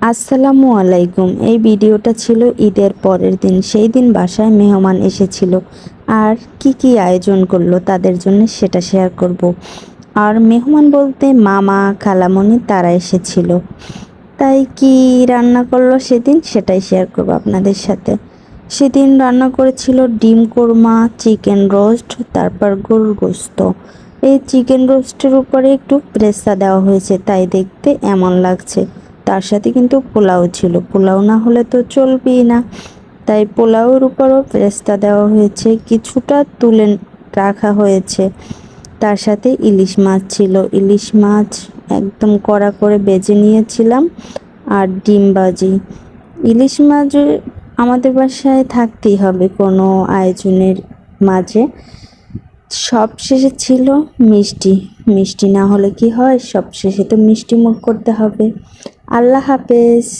আসসালামু আলাইকুম। এই ভিডিওটা ছিল ঈদের পরের দিন। সেই দিন বাসায় মেহমান এসেছিল। আর কি কি আয়োজন করল তাদের জন্য সেটা শেয়ার করব। আর মেহমান বলতে মামা, খালামণি তারা এসেছিল। তাই কি রান্না করল সেদিন সেটাই শেয়ার করব আপনাদের সাথে। সেদিন রান্না করেছিল ডিম কোরমা চিকেন রোস্ট তারপর গরুর গোস্ত। এই চিকেন রোস্টের উপরে একটু প্রেসা দেওয়া হয়েছে, তাই দেখতে এমন লাগছে। তার সাথে কিন্তু পোলাও ছিল। পোলাও না হলে তো চলবেই না। তাই পোলাওর উপরও প্রেস্তা দেওয়া হয়েছে। কিছুটা তুলে রাখা হয়েছে। তার সাথে ইলিশ মাছ ছিল। ইলিশ মাছ একদম কড়া করে বেজে নিয়েছিলাম আর ডিম বাজি ইলিশ মাছ আমাদের বাসায় থাকতেই হবে কোনো আয়োজনের মাঝে। সব শেষে ছিল মিষ্টি। মিষ্টি না হলে কি হয়? সব শেষে তো মিষ্টি মুখ করতে হবে। আল্লাহ হাফেজ।